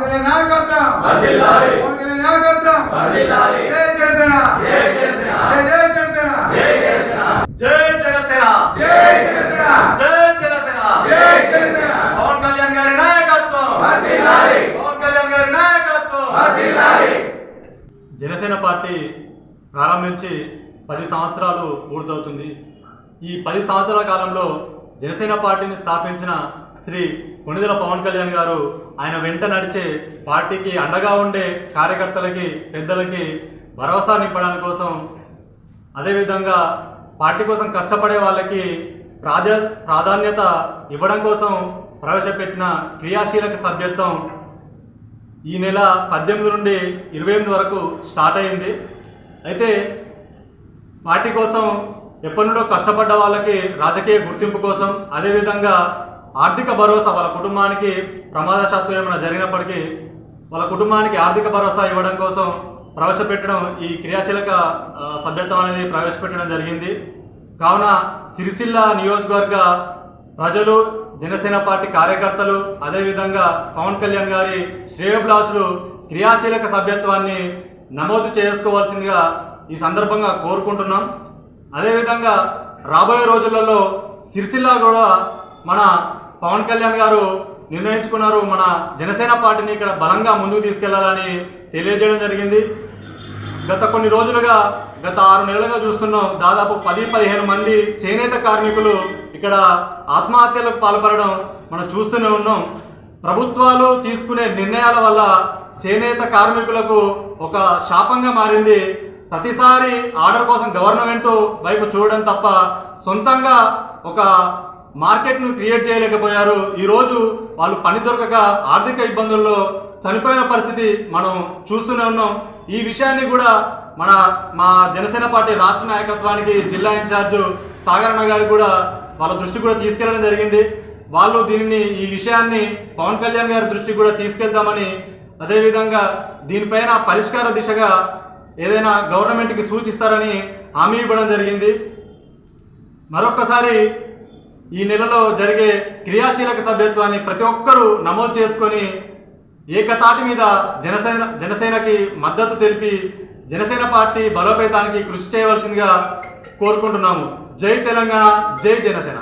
నాయకత్వం నాయకత్వం. జై జనసేన. జై జనసేన. జై జై జనసేన. జై జనసేన. జై జనసేన. జై జనసేన. జై జనసేన. జై జనసేన. పవన్ కళ్యాణ్ గారి నాయకత్వం. వర్ధిల్లాలి. పవన్ కళ్యాణ్ గారి నాయకత్వం. వర్ధిల్లాలి. జనసేన పార్టీ ప్రారంభించి పది సంవత్సరాలు పూర్తవుతుంది. ఈ పది సంవత్సరాల కాలంలో జనసేన పార్టీని స్థాపించిన శ్రీ కొణిదెల పవన్ కళ్యాణ్ గారు ఆయన వెంట నడిచే పార్టీకి అండగా ఉండే కార్యకర్తలకి పెద్దలకి భరోసా నింపడానికి కోసం అదేవిధంగా పార్టీ కోసం కష్టపడే వాళ్ళకి ప్రాధా ప్రాధాన్యత ఇవ్వడం కోసం ప్రవేశపెట్టిన క్రియాశీలక సభ్యత్వం ఈ నెల పద్దెనిమిది నుండి ఇరవై ఎనిమిది వరకు స్టార్ట్ అయింది. అయితే పార్టీ కోసం ఎప్పటి కష్టపడ్డ వాళ్ళకి రాజకీయ గుర్తింపు కోసం అదేవిధంగా ఆర్థిక భరోసా వాళ్ళ కుటుంబానికి ప్రమాదశాత్తు ఏమైనా జరిగినప్పటికీ వాళ్ళ కుటుంబానికి ఆర్థిక భరోసా ఇవ్వడం కోసం ప్రవేశపెట్టడం ఈ క్రియాశీలక సభ్యత్వం అనేది ప్రవేశపెట్టడం జరిగింది. కావున సిరిసిల్ల నియోజకవర్గ ప్రజలు జనసేన పార్టీ కార్యకర్తలు అదేవిధంగా పవన్ కళ్యాణ్ గారి శ్రేయోభిలాషులు క్రియాశీలక సభ్యత్వాన్ని నమోదు చేసుకోవాల్సిందిగా ఈ సందర్భంగా కోరుకుంటున్నాం. అదేవిధంగా రాబోయే రోజులలో సిరిసిల్ల కూడా మన పవన్ కళ్యాణ్ గారు నిర్ణయించుకున్నారు. మన జనసేన పార్టీని ఇక్కడ బలంగా ముందుకు తీసుకెళ్ళాలని తెలియజేయడం జరిగింది. గత కొన్ని రోజులుగా గత ఆరు నెలలుగా చూస్తున్నాం దాదాపు పది పదిహేను మంది చేనేత కార్మికులు ఇక్కడ ఆత్మహత్యలకు పాల్పడడం మనం చూస్తూనే ఉన్నాం. ప్రభుత్వాలు తీసుకునే నిర్ణయాల వల్ల చేనేత కార్మికులకు ఒక శాపంగా మారింది ప్రతిసారి ఆర్డర్ కోసం గవర్నమెంట్ వైపు చూడడం తప్ప సొంతంగా ఒక మార్కెట్ను క్రియేట్ చేయలేకపోయారు. ఈరోజు వాళ్ళు పని దొరకక ఆర్థిక ఇబ్బందుల్లో చనిపోయిన పరిస్థితి మనం చూస్తూనే ఉన్నాం. ఈ విషయాన్ని కూడా మన మా జనసేన పార్టీ రాష్ట్ర నాయకత్వానికి జిల్లా ఇన్ఛార్జ్ సాగరణ గారు కూడా వాళ్ళ దృష్టి కూడా తీసుకెళ్ళడం జరిగింది. వాళ్ళు దీనిని ఈ విషయాన్ని పవన్ కళ్యాణ్ గారి దృష్టికి కూడా తీసుకెళ్తామని అదేవిధంగా దీనిపైన పరిష్కార దిశగా ఏదైనా గవర్నమెంట్కి సూచిస్తారని హామీ ఇవ్వడం జరిగింది. మరొక్కసారి ఈ నెలలో జరిగే క్రియాశీలక సభ్యత్వాన్ని ప్రతి ఒక్కరూ నమోదు చేసుకొని ఏకతాటి మీద జనసేన జనసేనకి మద్దతు తెలిపి జనసేన పార్టీ బలోపేతానికి కృషి చేయవలసిందిగా కోరుకుంటున్నాము. జై తెలంగాణ జై జనసేన.